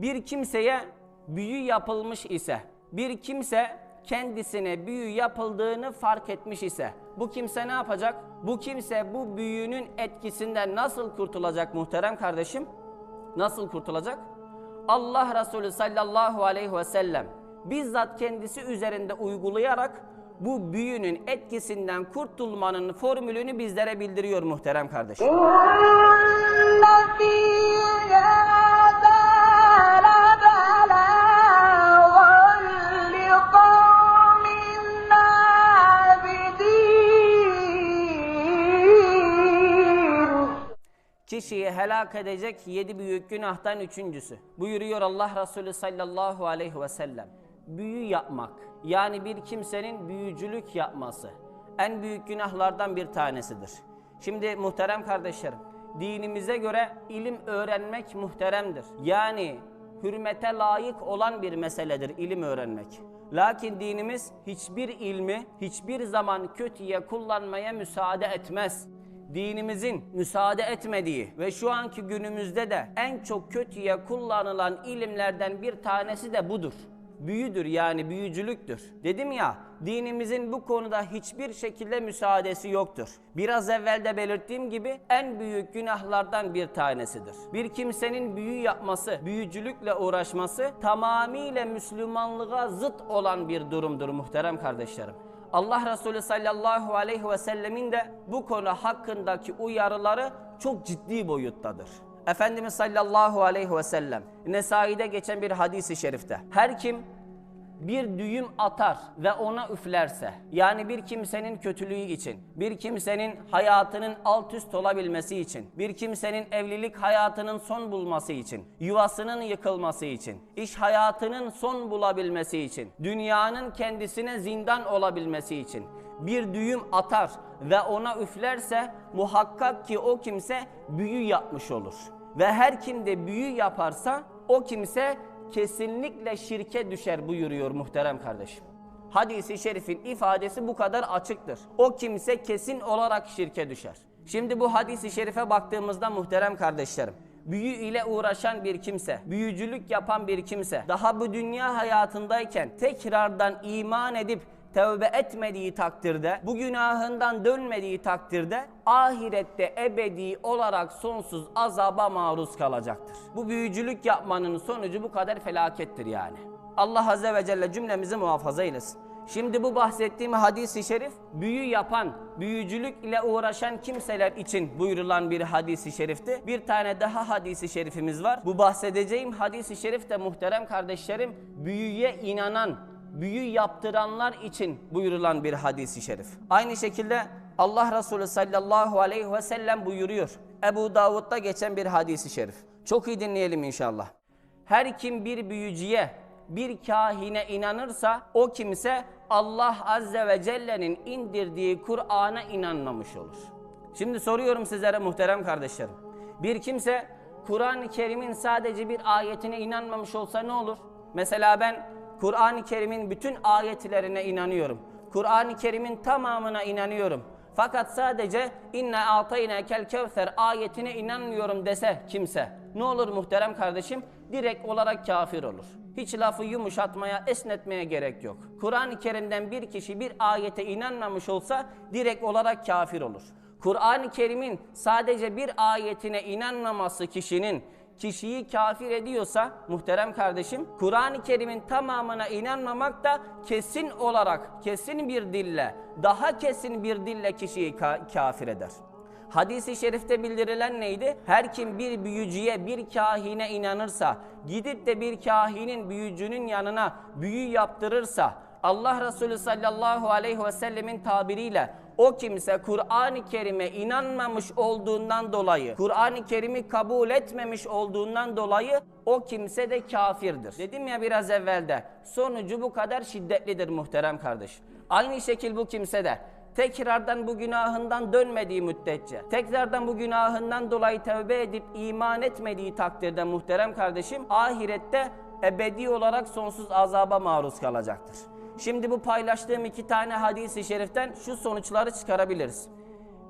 Bir kimseye büyü yapılmış ise, bir kimse kendisine büyü yapıldığını fark etmiş ise bu kimse ne yapacak? Bu kimse bu büyünün etkisinden nasıl kurtulacak muhterem kardeşim? Nasıl kurtulacak? Allah Resulü sallallahu aleyhi ve sellem bizzat kendisi üzerinde uygulayarak bu büyünün etkisinden kurtulmanın formülünü bizlere bildiriyor muhterem kardeşim. Kişiyi helak edecek yedi büyük günahtan üçüncüsü. Buyuruyor Allah Resulü sallallahu aleyhi ve sellem. Büyü yapmak yani bir kimsenin büyücülük yapması en büyük günahlardan bir tanesidir. Şimdi muhterem kardeşlerim dinimize göre ilim öğrenmek muhteremdir. Yani hürmete layık olan bir meseledir ilim öğrenmek. Lakin dinimiz hiçbir ilmi hiçbir zaman kötüye kullanmaya müsaade etmez dinimizin müsaade etmediği ve şu anki günümüzde de en çok kötüye kullanılan ilimlerden bir tanesi de budur. Büyüdür yani büyücülüktür. Dedim ya dinimizin bu konuda hiçbir şekilde müsaadesi yoktur. Biraz evvel de belirttiğim gibi en büyük günahlardan bir tanesidir. Bir kimsenin büyü yapması, büyücülükle uğraşması tamamıyla Müslümanlığa zıt olan bir durumdur muhterem kardeşlerim. Allah Resulü sallallahu aleyhi ve sellemin de bu konu hakkındaki uyarıları çok ciddi boyuttadır. Efendimiz sallallahu aleyhi ve sellem Nesai'de geçen bir hadisi şerifte her kim bir düğüm atar ve ona üflerse yani bir kimsenin kötülüğü için, bir kimsenin hayatının alt üst olabilmesi için, bir kimsenin evlilik hayatının son bulması için, yuvasının yıkılması için, iş hayatının son bulabilmesi için, dünyanın kendisine zindan olabilmesi için bir düğüm atar ve ona üflerse muhakkak ki o kimse büyü yapmış olur. Ve her kim de büyü yaparsa o kimse kesinlikle şirke düşer buyuruyor muhterem kardeşim. Hadisi şerifin ifadesi bu kadar açıktır. O kimse kesin olarak şirke düşer. Şimdi bu hadisi şerife baktığımızda muhterem kardeşlerim, büyü ile uğraşan bir kimse, büyücülük yapan bir kimse, daha bu dünya hayatındayken tekrardan iman edip tövbe etmediği takdirde, bu günahından dönmediği takdirde ahirette ebedi olarak sonsuz azaba maruz kalacaktır. Bu büyücülük yapmanın sonucu bu kadar felakettir yani. Allah Azze ve Celle cümlemizi muhafaza eylesin. Şimdi bu bahsettiğim hadisi şerif büyü yapan, büyücülük ile uğraşan kimseler için buyurulan bir hadisi şerifti. Bir tane daha hadisi şerifimiz var. Bu bahsedeceğim hadisi şerif de muhterem kardeşlerim büyüye inanan, büyü yaptıranlar için buyurulan bir hadisi şerif. Aynı şekilde Allah Resulü sallallahu aleyhi ve sellem buyuruyor. Ebu Davud'da geçen bir hadisi şerif. Çok iyi dinleyelim inşallah. Her kim bir büyücüye, bir kahine inanırsa o kimse Allah Azze ve Celle'nin indirdiği Kur'an'a inanmamış olur. Şimdi soruyorum sizlere muhterem kardeşlerim. Bir kimse Kur'an-ı Kerim'in sadece bir ayetine inanmamış olsa ne olur? Mesela ben Kur'an-ı Kerim'in bütün ayetlerine inanıyorum. Kur'an-ı Kerim'in tamamına inanıyorum. Fakat sadece inne atayna kel kevser ayetine inanmıyorum dese kimse. Ne olur muhterem kardeşim? Direkt olarak kafir olur. Hiç lafı yumuşatmaya, esnetmeye gerek yok. Kur'an-ı Kerim'den bir kişi bir ayete inanmamış olsa direkt olarak kafir olur. Kur'an-ı Kerim'in sadece bir ayetine inanmaması kişinin kişiyi kafir ediyorsa muhterem kardeşim Kur'an-ı Kerim'in tamamına inanmamak da kesin olarak kesin bir dille daha kesin bir dille kişiyi ka- kafir eder. Hadis-i şerifte bildirilen neydi? Her kim bir büyücüye, bir kahine inanırsa, gidip de bir kahinin, büyücünün yanına büyü yaptırırsa, Allah Resulü sallallahu aleyhi ve sellemin tabiriyle o kimse Kur'an-ı Kerim'e inanmamış olduğundan dolayı, Kur'an-ı Kerim'i kabul etmemiş olduğundan dolayı o kimse de kafirdir. Dedim ya biraz evvelde, sonucu bu kadar şiddetlidir muhterem kardeş. Aynı şekil bu kimse de tekrardan bu günahından dönmediği müddetçe, tekrardan bu günahından dolayı tövbe edip iman etmediği takdirde muhterem kardeşim, ahirette ebedi olarak sonsuz azaba maruz kalacaktır. Şimdi bu paylaştığım iki tane hadisi şeriften şu sonuçları çıkarabiliriz.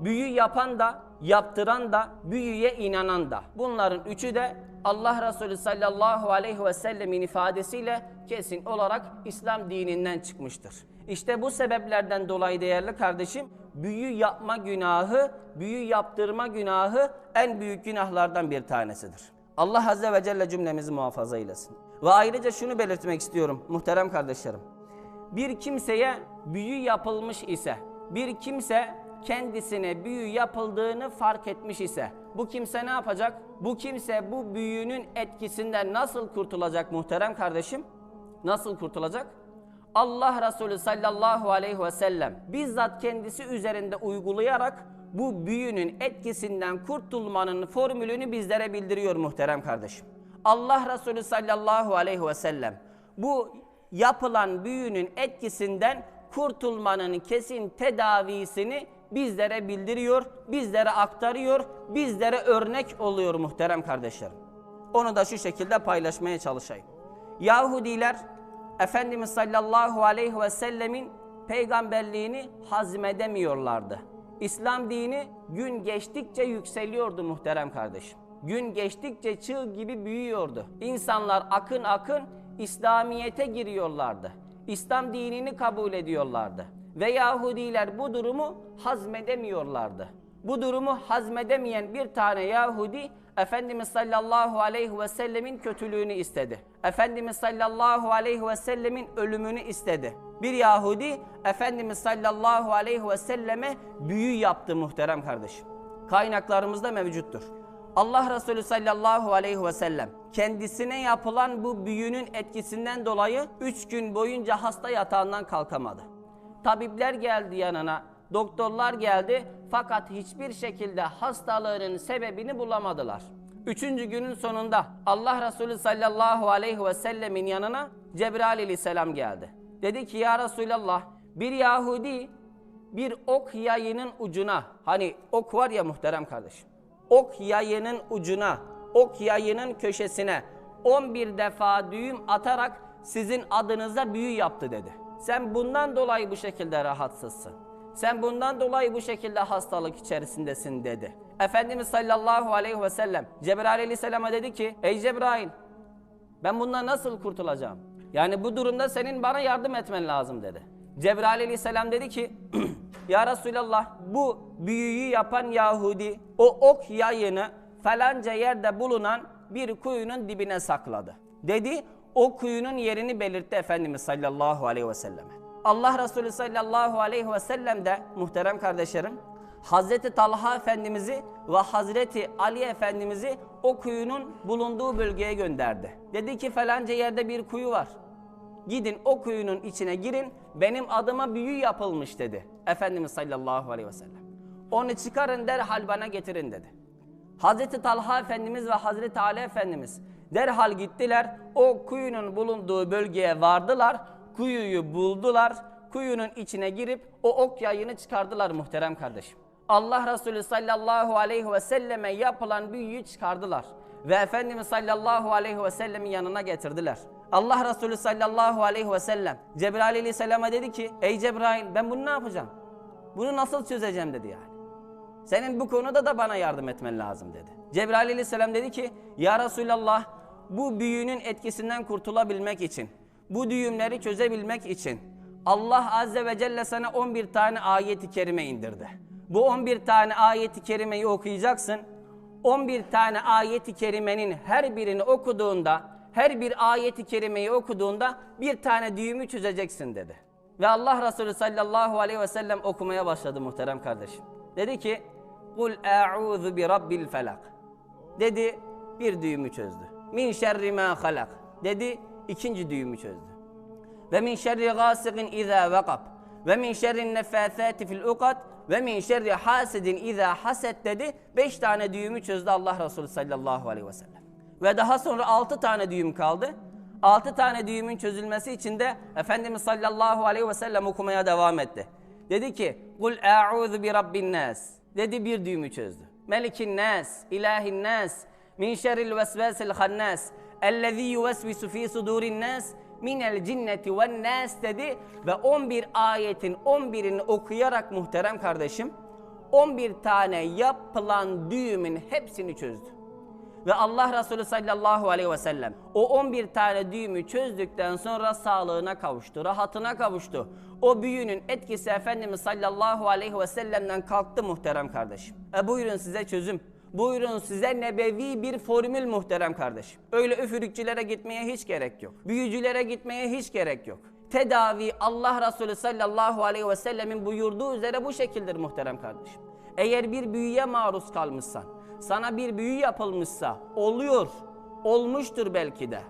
Büyü yapan da, yaptıran da, büyüye inanan da. Bunların üçü de Allah Resulü sallallahu aleyhi ve sellemin ifadesiyle kesin olarak İslam dininden çıkmıştır. İşte bu sebeplerden dolayı değerli kardeşim, büyü yapma günahı, büyü yaptırma günahı en büyük günahlardan bir tanesidir. Allah Azze ve Celle cümlemizi muhafaza eylesin. Ve ayrıca şunu belirtmek istiyorum muhterem kardeşlerim. Bir kimseye büyü yapılmış ise, bir kimse kendisine büyü yapıldığını fark etmiş ise, bu kimse ne yapacak? Bu kimse bu büyünün etkisinden nasıl kurtulacak muhterem kardeşim? Nasıl kurtulacak? Allah Resulü sallallahu aleyhi ve sellem bizzat kendisi üzerinde uygulayarak bu büyünün etkisinden kurtulmanın formülünü bizlere bildiriyor muhterem kardeşim. Allah Resulü sallallahu aleyhi ve sellem bu yapılan büyünün etkisinden kurtulmanın kesin tedavisini bizlere bildiriyor, bizlere aktarıyor, bizlere örnek oluyor muhterem kardeşlerim. Onu da şu şekilde paylaşmaya çalışayım. Yahudiler Efendimiz sallallahu aleyhi ve sellemin peygamberliğini hazmedemiyorlardı. İslam dini gün geçtikçe yükseliyordu muhterem kardeşim. Gün geçtikçe çığ gibi büyüyordu. İnsanlar akın akın İslamiyete giriyorlardı. İslam dinini kabul ediyorlardı. Ve Yahudiler bu durumu hazmedemiyorlardı. Bu durumu hazmedemeyen bir tane Yahudi Efendimiz sallallahu aleyhi ve sellemin kötülüğünü istedi. Efendimiz sallallahu aleyhi ve sellemin ölümünü istedi. Bir Yahudi Efendimiz sallallahu aleyhi ve selleme büyü yaptı muhterem kardeşim. Kaynaklarımızda mevcuttur. Allah Resulü sallallahu aleyhi ve sellem kendisine yapılan bu büyünün etkisinden dolayı üç gün boyunca hasta yatağından kalkamadı. Tabipler geldi yanına, doktorlar geldi fakat hiçbir şekilde hastalığının sebebini bulamadılar. Üçüncü günün sonunda Allah Resulü sallallahu aleyhi ve sellemin yanına Cebrail aleyhisselam geldi. Dedi ki ya Resulallah bir Yahudi bir ok yayının ucuna hani ok var ya muhterem kardeşim. Ok yayının ucuna, ok yayının köşesine 11 defa düğüm atarak sizin adınıza büyü yaptı dedi. Sen bundan dolayı bu şekilde rahatsızsın. Sen bundan dolayı bu şekilde hastalık içerisindesin dedi. Efendimiz sallallahu aleyhi ve sellem Cebrail aleyhisselama dedi ki Ey Cebrail ben bundan nasıl kurtulacağım? Yani bu durumda senin bana yardım etmen lazım dedi. Cebrail aleyhisselam dedi ki Ya Resulallah bu büyüyü yapan Yahudi o ok yayını falanca yerde bulunan bir kuyunun dibine sakladı. Dedi o kuyunun yerini belirtti Efendimiz sallallahu aleyhi ve selleme. Allah Resulü sallallahu aleyhi ve sellem de muhterem kardeşlerim Hazreti Talha Efendimiz'i ve Hazreti Ali Efendimiz'i o kuyunun bulunduğu bölgeye gönderdi. Dedi ki falanca yerde bir kuyu var. Gidin o kuyunun içine girin benim adıma büyü yapılmış dedi. Efendimiz sallallahu aleyhi ve sellem. Onu çıkarın derhal bana getirin dedi. Hazreti Talha Efendimiz ve Hazreti Ali Efendimiz derhal gittiler. O kuyunun bulunduğu bölgeye vardılar. Kuyuyu buldular. Kuyunun içine girip o ok yayını çıkardılar muhterem kardeşim. Allah Resulü sallallahu aleyhi ve selleme yapılan büyüyü çıkardılar. Ve Efendimiz sallallahu aleyhi ve sellemin yanına getirdiler. Allah Resulü sallallahu aleyhi ve sellem Cebrail aleyhisselama dedi ki Ey Cebrail ben bunu ne yapacağım? Bunu nasıl çözeceğim dedi yani. Senin bu konuda da bana yardım etmen lazım dedi. Cebrail aleyhisselam dedi ki Ya Resulallah bu büyünün etkisinden kurtulabilmek için, bu düğümleri çözebilmek için Allah Azze ve Celle sana 11 tane ayeti kerime indirdi. Bu 11 tane ayeti kerimeyi okuyacaksın. 11 tane ayeti kerimenin her birini okuduğunda, her bir ayeti kerimeyi okuduğunda bir tane düğümü çözeceksin dedi. Ve Allah Resulü sallallahu aleyhi ve sellem okumaya başladı muhterem kardeşim. Dedi ki, Kul a'udhu bi rabbil felak. Dedi, bir düğümü çözdü. Min şerri ma halak. Dedi, ikinci düğümü çözdü. Ve min şerri gasikin izâ vekab. Ve min şerri nefâthâti fil ukad. Ve min şerri hasidin izâ haset dedi. Beş tane düğümü çözdü Allah Resulü sallallahu aleyhi ve sellem. Ve daha sonra altı tane düğüm kaldı. Altı tane düğümün çözülmesi için de Efendimiz sallallahu aleyhi ve sellem okumaya devam etti. Dedi ki, Kul a'udhu bi rabbin nas. Dedi bir düğümü çözdü. Melikin nas, ilahin nas, min şerril vesvesil hannas, ellezî yuvesvisu fî sudurin nas, minel cinneti ve nas dedi ve 11 ayetin 11'ini okuyarak muhterem kardeşim 11 tane yapılan düğümün hepsini çözdü. Ve Allah Resulü sallallahu aleyhi ve sellem o 11 tane düğümü çözdükten sonra sağlığına kavuştu, rahatına kavuştu. O büyünün etkisi Efendimiz sallallahu aleyhi ve sellem'den kalktı muhterem kardeşim. E buyurun size çözüm. Buyurun size nebevi bir formül muhterem kardeşim. Öyle üfürükçülere gitmeye hiç gerek yok. Büyücülere gitmeye hiç gerek yok. Tedavi Allah Resulü sallallahu aleyhi ve sellemin buyurduğu üzere bu şekildir muhterem kardeşim. Eğer bir büyüye maruz kalmışsan, sana bir büyü yapılmışsa oluyor, olmuştur belki de.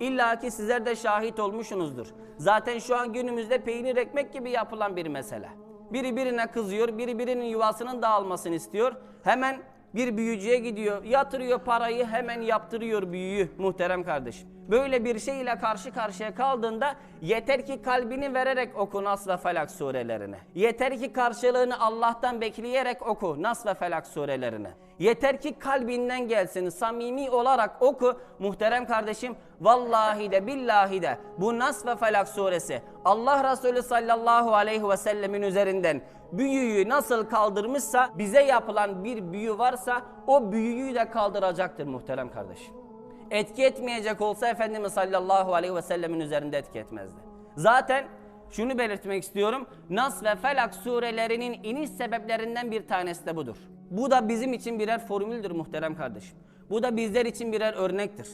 İlla ki sizler de şahit olmuşsunuzdur. Zaten şu an günümüzde peynir ekmek gibi yapılan bir mesele. Biri birine kızıyor, biri birinin yuvasının dağılmasını istiyor. Hemen bir büyücüye gidiyor, yatırıyor parayı, hemen yaptırıyor büyüyü muhterem kardeşim. Böyle bir şey ile karşı karşıya kaldığında yeter ki kalbini vererek oku Nas ve Felak surelerini. Yeter ki karşılığını Allah'tan bekleyerek oku Nas ve Felak surelerini. Yeter ki kalbinden gelsin, samimi olarak oku muhterem kardeşim. Vallahi de billahi de bu Nas ve Felak suresi Allah Resulü sallallahu aleyhi ve sellemin üzerinden büyüyü nasıl kaldırmışsa bize yapılan bir büyü varsa o büyüyü de kaldıracaktır muhterem kardeşim. Etki etmeyecek olsa Efendimiz sallallahu aleyhi ve sellemin üzerinde etki etmezdi. Zaten şunu belirtmek istiyorum. Nas ve Felak surelerinin iniş sebeplerinden bir tanesi de budur. Bu da bizim için birer formüldür muhterem kardeşim. Bu da bizler için birer örnektir.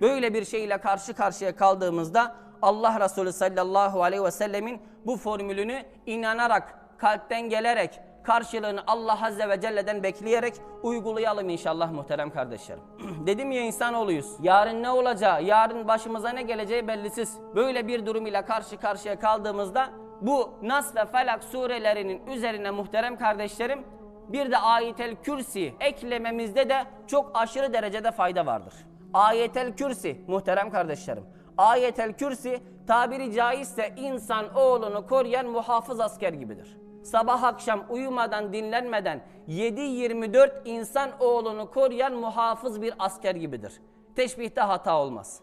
Böyle bir şeyle karşı karşıya kaldığımızda Allah Resulü sallallahu aleyhi ve sellemin bu formülünü inanarak, kalpten gelerek, karşılığını Allah Azze ve Celle'den bekleyerek uygulayalım inşallah muhterem kardeşlerim. Dedim ya insanoğluyuz. Yarın ne olacağı, yarın başımıza ne geleceği bellisiz. Böyle bir durum ile karşı karşıya kaldığımızda bu Nas ve Felak surelerinin üzerine muhterem kardeşlerim bir de ayetel kürsi eklememizde de çok aşırı derecede fayda vardır. Ayetel kürsi muhterem kardeşlerim. Ayetel kürsi tabiri caizse insan oğlunu koruyan muhafız asker gibidir. Sabah akşam uyumadan dinlenmeden 7-24 insan oğlunu koruyan muhafız bir asker gibidir. Teşbihte hata olmaz.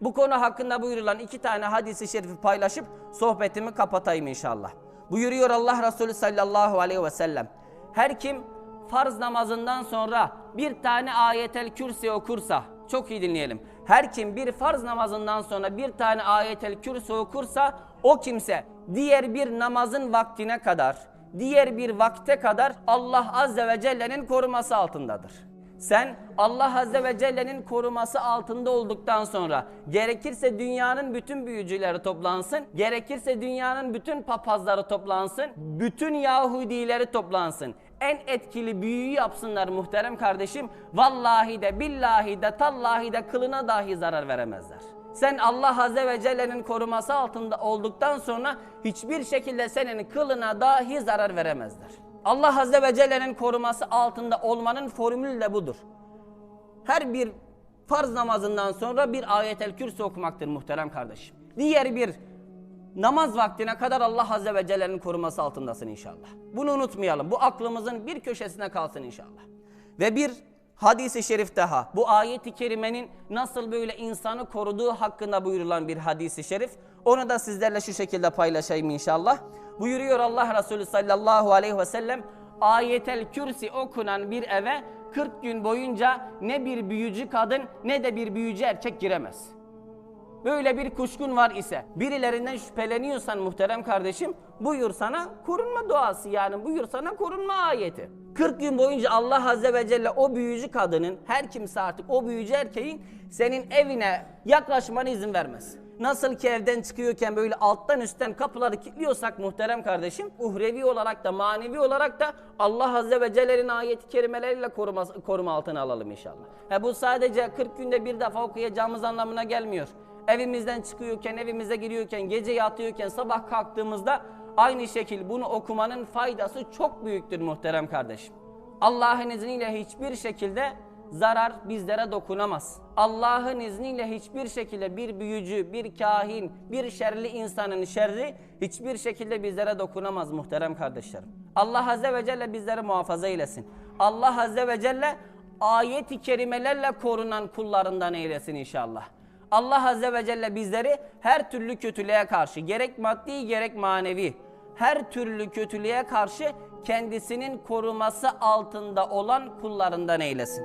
Bu konu hakkında buyurulan iki tane hadisi şerifi paylaşıp sohbetimi kapatayım inşallah. Buyuruyor Allah Resulü sallallahu aleyhi ve sellem. Her kim farz namazından sonra bir tane ayetel kürsi okursa, çok iyi dinleyelim. Her kim bir farz namazından sonra bir tane ayetel kürsi okursa o kimse diğer bir namazın vaktine kadar, diğer bir vakte kadar Allah Azze ve Celle'nin koruması altındadır. Sen Allah Azze ve Celle'nin koruması altında olduktan sonra gerekirse dünyanın bütün büyücüleri toplansın, gerekirse dünyanın bütün papazları toplansın, bütün Yahudileri toplansın. En etkili büyüyü yapsınlar muhterem kardeşim. Vallahi de billahi de tallahi de kılına dahi zarar veremezler. Sen Allah Azze ve Celle'nin koruması altında olduktan sonra hiçbir şekilde senin kılına dahi zarar veremezler. Allah Azze ve Celle'nin koruması altında olmanın formülü de budur. Her bir farz namazından sonra bir ayetel kürsü okumaktır muhterem kardeşim. Diğer bir namaz vaktine kadar Allah Azze ve Celle'nin koruması altındasın inşallah. Bunu unutmayalım. Bu aklımızın bir köşesine kalsın inşallah. Ve bir hadisi şerif daha. Bu ayeti kerimenin nasıl böyle insanı koruduğu hakkında buyurulan bir hadisi şerif. Onu da sizlerle şu şekilde paylaşayım inşallah. Buyuruyor Allah Resulü sallallahu aleyhi ve sellem ayetel kürsi okunan bir eve 40 gün boyunca ne bir büyücü kadın ne de bir büyücü erkek giremez. Böyle bir kuşkun var ise, birilerinden şüpheleniyorsan muhterem kardeşim, buyur sana korunma duası yani buyur sana korunma ayeti. 40 gün boyunca Allah Azze ve Celle o büyücü kadının, her kimse artık o büyücü erkeğin senin evine yaklaşmana izin vermez. Nasıl ki evden çıkıyorken böyle alttan üstten kapıları kilitliyorsak muhterem kardeşim, uhrevi olarak da manevi olarak da Allah Azze ve Celle'nin ayeti kerimeleriyle koruma, koruma altına alalım inşallah. Ha, bu sadece 40 günde bir defa okuyacağımız anlamına gelmiyor evimizden çıkıyorken, evimize giriyorken, gece yatıyorken, sabah kalktığımızda aynı şekil bunu okumanın faydası çok büyüktür muhterem kardeşim. Allah'ın izniyle hiçbir şekilde zarar bizlere dokunamaz. Allah'ın izniyle hiçbir şekilde bir büyücü, bir kahin, bir şerli insanın şerri hiçbir şekilde bizlere dokunamaz muhterem kardeşlerim. Allah Azze ve Celle bizleri muhafaza eylesin. Allah Azze ve Celle ayet-i kerimelerle korunan kullarından eylesin inşallah. Allah Azze ve Celle bizleri her türlü kötülüğe karşı gerek maddi gerek manevi her türlü kötülüğe karşı kendisinin koruması altında olan kullarından eylesin.